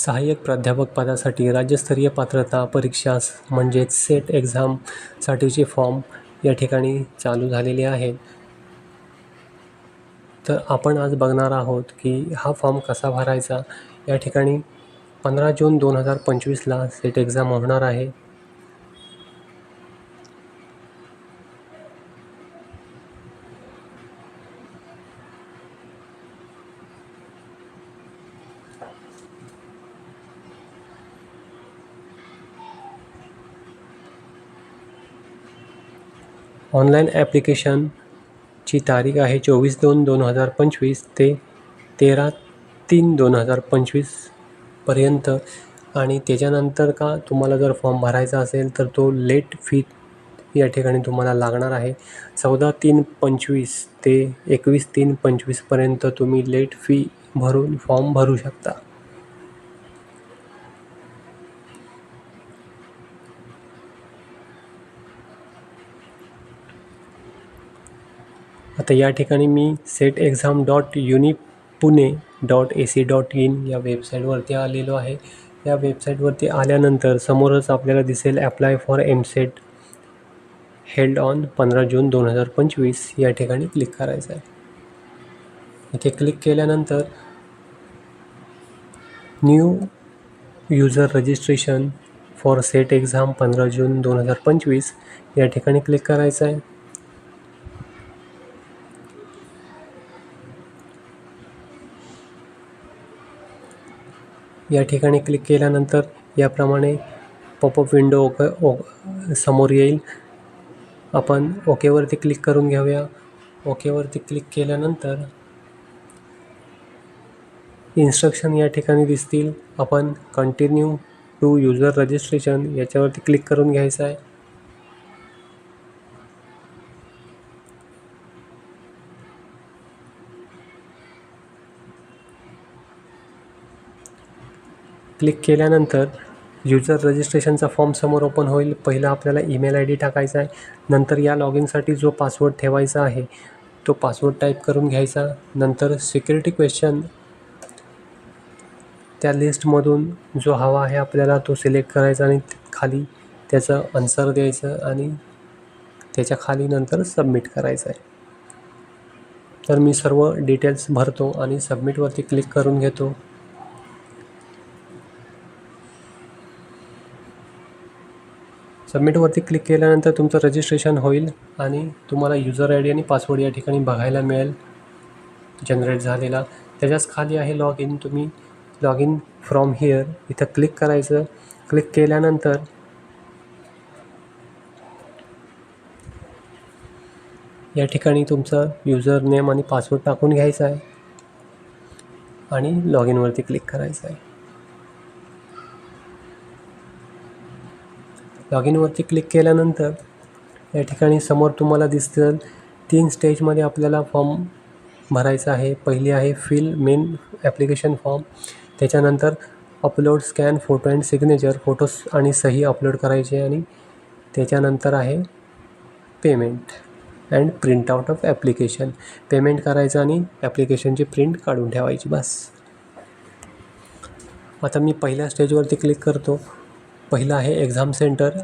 सहाय्यक प्राध्यापक पदासाठी राज्यस्तरीय पात्रता परीक्षा म्हणजेच सेट एक्झामसाठीचे फॉर्म या ठिकाणी चालू झालेले आहेत. तर आपण आज बघणार आहोत की हा फॉर्म कसा भरायचा? या ठिकाणी पंधरा जून दोन हजार पंचवीसला सेट एक्झाम होणार आहे. ऑनलाईन ॲप्लिकेशनची तारीख आहे चोवीस दोन दोन हजार पंचवीस ते तेरा तीन दोन हजार पंचवीसपर्यंत आणि त्याच्यानंतर का तुम्हाला जर फॉर्म भरायचा असेल तर तो लेट फी या ठिकाणी तुम्हाला लागणार आहे. चौदा तीन पंचवीस ते एकवीस तीन पंचवीसपर्यंत तुम्ही लेट फी भरून फॉर्म भरू शकता. आता या ठिकाणी मी SET exam dot uni Pune dot A C dot in या वेबसाईटवरती आलेलो आहे. या वेबसाईटवरती आल्यानंतर समोरच आपल्याला दिसेल apply for M SET held on पंधरा जून दोन हजार पंचवीस या ठिकाणी क्लिक करायचं आहे. इथे क्लिक केल्यानंतर new user registration for SET exam पंधरा जून दोन हजार पंचवीस या ठिकाणी क्लिक करायचं आहे. या ठिकाणी क्लिक केल्यानंतर याप्रमाणे पॉपअप विंडो ओक ओ समोर येईल. आपण ओकेवरती क्लिक करून घेऊया. ओकेवरती क्लिक केल्यानंतर इन्स्ट्रक्शन या ठिकाणी दिसतील. आपण कंटिन्यू टू युजर रजिस्ट्रेशन याच्यावरती क्लिक करून घ्यायचं आहे. क्लिक केल्यानंतर युजर रजिस्ट्रेशनचा फॉर्म समोर ओपन होईल. पहिला आपल्याला ईमेल आय डी टाकायचा आहे. नंतर या लॉग इनसाठी जो पासवर्ड ठेवायचा आहे तो पासवर्ड टाईप करून घ्यायचा. नंतर सिक्युरिटी क्वेश्चन त्या लिस्टमधून जो हवा आहे आपल्याला तो सिलेक्ट करायचा आणि खाली त्याचं आन्सर द्यायचं आणि त्याच्याखाली नंतर सबमिट करायचं आहे. तर मी सर्व डिटेल्स भरतो आणि सबमिटवरती क्लिक करून घेतो. सबमिटवरती क्लिक केल्यानंतर तुमचं रजिस्ट्रेशन होईल आणि तुम्हाला युजर आय डी आणि पासवर्ड या ठिकाणी बघायला मिळेल. जनरेट झालेला. त्याच्याच खाली आहे लॉग इन तुम्ही लॉग इन फ्रॉम हिअर इथं क्लिक करायचं. क्लिक केल्यानंतर या ठिकाणी तुमचं युजर नेम आणि पासवर्ड टाकून घ्यायचा आहे. आणि लॉग इनवरती क्लिक करायचं आहे. लॉग इनवरती क्लिक केल्यानंतर या ठिकाणी समोर तुम्हाला दिसतील तीन स्टेजमध्ये आपल्याला फॉर्म भरायचा आहे. पहिली आहे फिल मेन ॲप्लिकेशन फॉर्म त्याच्यानंतर upload scan photo and signature photos आणि सही अपलोड करायचे आणि त्याच्यानंतर आहे payment and print out of application payment करायचं आणि ॲप्लिकेशनची प्रिंट काढून ठेवायची बस. आता मी पहिल्या स्टेजवरती क्लिक करतो. पहिलं आहे exam centre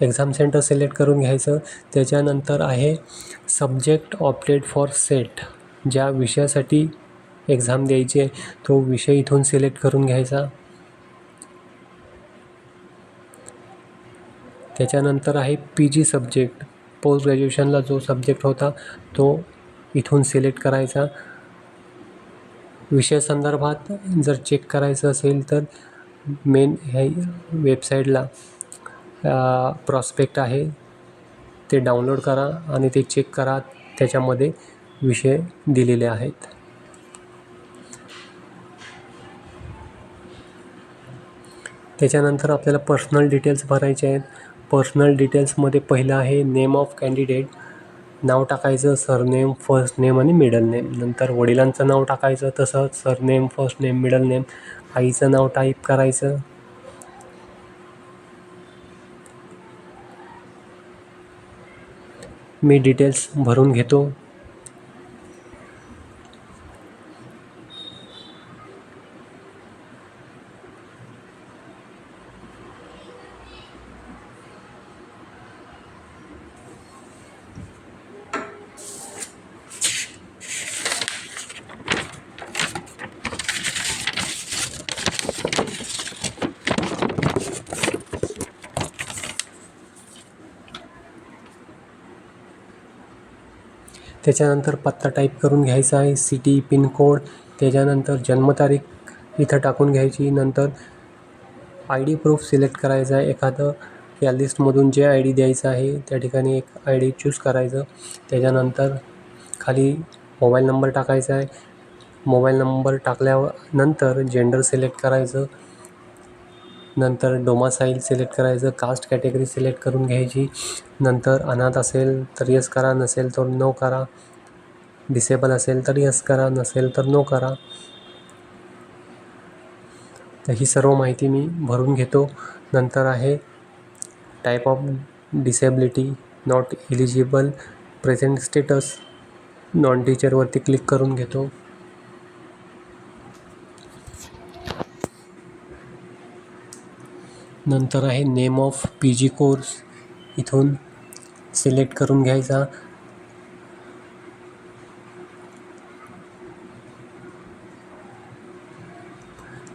exam centre select करून घ्यायचं. त्याच्यानंतर आहे सब्जेक्ट ऑप्टेड फॉर सेट ज्या विषयासाठी एक्झाम द्यायची आहे तो विषय इथून सिलेक्ट करून घ्यायचा. त्याच्यानंतर आहे पी जी सब्जेक्ट पोस्ट ग्रॅज्युएशनला जो सब्जेक्ट होता तो इथून सिलेक्ट करायचा. विषय संदर्भात जर चेक करायचं असेल तर मेन ह्या वेबसाईटला प्रॉस्पेक्ट आहे ते डाउनलोड करा आणि ते चेक करा त्याच्यामध्ये विषय दिलेले आहेत. त्याच्यानंतर आपल्याला पर्सनल डिटेल्स भरायचे आहेत. पर्सनल डिटेल्समध्ये पहिलं आहे नेम ऑफ कॅन्डिडेट नाव टाकायचं सरनेम फर्स्ट नेम आणि मिडल नेम नंतर वडिलांचं नाव टाकायचं तसंच surname first name middle name आईचं नाव टाईप करायचं. मी डिटेल्स भरून घेतो. त्याच्यानंतर पत्ता टाईप करून घ्यायचा आहे सिटी पिनकोड त्याच्यानंतर जन्मतारीख इथं टाकून घ्यायची नंतर आय डी प्रूफ सिलेक्ट करायचा आहे एखादं. या लिस्टमधून जे आय डी द्यायचं आहे त्या ठिकाणी एक आय डी चूज करायचं. त्याच्यानंतर खाली मोबाईल नंबर टाकायचा आहे. मोबाईल नंबर टाकल्यावर नंतर जेंडर सिलेक्ट करायचं. नंतर डोमासाईल सिलेक्ट करायचं कास्ट कॅटेगरी सिलेक्ट करून घ्यायची. नंतर अनाथ असेल तर यस करा नसेल तर नो करा. डिसेबल असेल तर यस करा नसेल तर नो करा. तर ही सर्व माहिती मी भरून घेतो. नंतर आहे type of disability not eligible present status non टीचरवरती click करून घेतो. नंतर आहे name of P G course इथून सिलेक्ट करून घ्यायचा.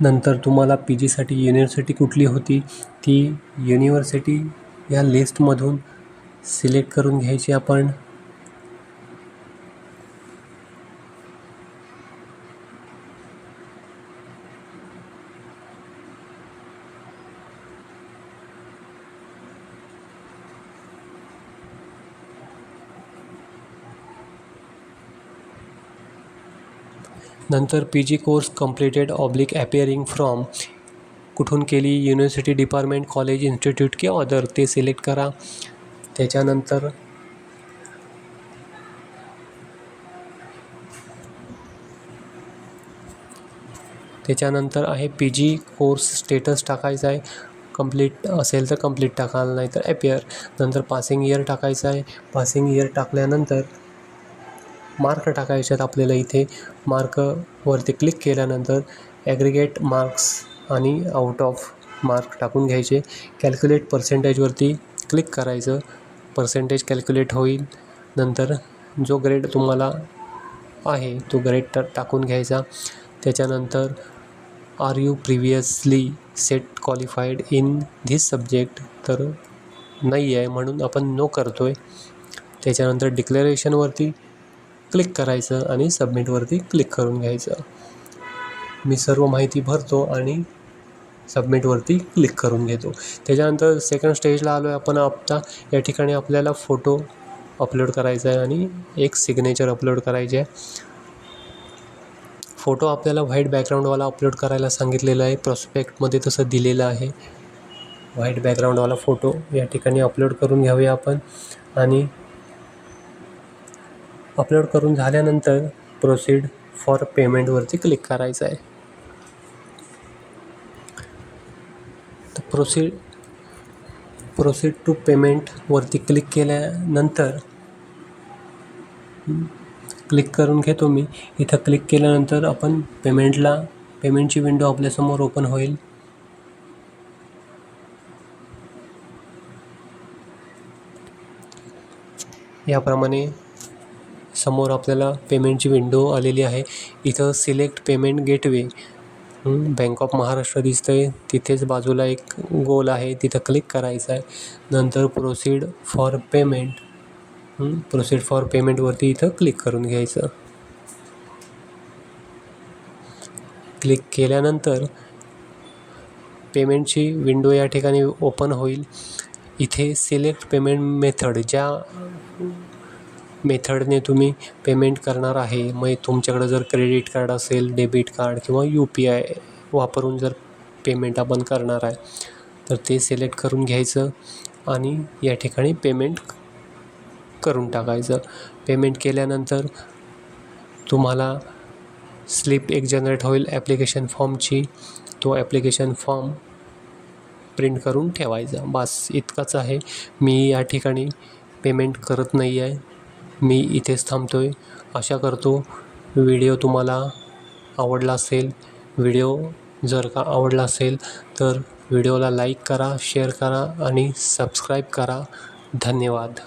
नंतर तुम्हाला पी जीसाठी युनिव्हर्सिटी कुठली होती ती युनिव्हर्सिटी या लिस्टमधून सिलेक्ट करून घ्यायची आपण. नंतर P G course completed oblique appearing from कुठून केली? युनिव्हर्सिटी डिपार्टमेंट कॉलेज इन्स्टिट्यूट किंवा अदर ते सिलेक्ट करा. त्याच्यानंतर त्याच्यानंतर आहे पी जी कोर्स स्टेटस टाकायचा आहे. कंप्लीट असेल तर कंप्लीट टाकाल नाही तर ॲपियर नंतर पासिंग इयर टाकायचं आहे. पासिंग इयर टाकल्यानंतर मार्क टाकायचे आहेत आपल्याला इथे. मार्कवरती क्लिक केल्यानंतर ॲग्रिगेट मार्क्स आणि आउट ऑफ मार्क टाकून घ्यायचे. कॅल्क्युलेट पर्सेंटेजवरती क्लिक करायचं. पर्सेंटेज कॅल्क्युलेट होईल. नंतर जो ग्रेड तुम्हाला आहे तो ग्रेड टा टाकून घ्यायचा. त्याच्यानंतर are you previously SET qualified in this subject तर नाही आहे म्हणून आपण नो करतो आहे त्याच्यानंतर डिक्लेरेशनवरती क्लिक करायचं आणि सबमिटवरती क्लिक करून घ्यायचं. मी सर्व माहिती भरतो आणि सबमिटवरती क्लिक करून घेतो. त्याच्यानंतर सेकंड स्टेजला आलो आहे आपण. आता या ठिकाणी आपल्याला फोटो अपलोड करायचा आहे आणि एक सिग्नेचर अपलोड करायचे आहे फोटो आपल्याला व्हाईट बॅकग्राऊंडवाला अपलोड करायला सांगितलेलं आहे. प्रॉस्पेक्टमध्ये तसं दिलेलं आहे. व्हाईट बॅकग्राऊंडवाला फोटो या ठिकाणी अपलोड करून घ्यावे आपण. आणि अपलोड करून झाल्यानंतर प्रोसीड फॉर पेमेंटवरती क्लिक करायचं आहे. तर प्रोसीड प्रोसीड टू पेमेंटवरती क्लिक केल्यानंतर क्लिक करून घेतो मी. इथं क्लिक केल्यानंतर आपण पेमेंटला पेमेंटची विंडो आपल्यासमोर ओपन होईल. याप्रमाणे समोर आपल्याला पेमेंटची विंडो आलेली आहे. इथं select payment gateway bank of Maharashtra दिसतं आहे तिथेच बाजूला एक गोल आहे. तिथं क्लिक करायचं आहे. नंतर proceed for payment proceed for पेमेंटवरती इथं क्लिक करून घ्यायचं. क्लिक केल्यानंतर पेमेंटची विंडो या ठिकाणी ओपन होईल. इथे सिलेक्ट पेमेंट मेथड ज्या मेथडने तुम्ही पेमेंट करणार आहे. मग तुमच्याकडं जर क्रेडिट कार्ड असेल डेबिट कार्ड किंवा यू पी आय वापरून जर पेमेंट आपण करणार आहे तर ते सिलेक्ट करून घ्यायचं आणि या ठिकाणी पेमेंट करून टाकायचं. पेमेंट केल्यानंतर तुम्हाला स्लिप एक जनरेट होईल ॲप्लिकेशन फॉर्मची. तो ॲप्लिकेशन फॉर्म प्रिंट करून ठेवायचा. बस इतकंच आहे. मी या ठिकाणी पेमेंट करत नाही आहे. मी इथेच थांबतो आहे आशा करतो व्हिडिओ तुम्हाला आवडला असेल. व्हिडिओ जर का आवडला असेल तर व्हिडिओला लाईक करा शेअर करा आणि सबस्क्राईब करा. धन्यवाद.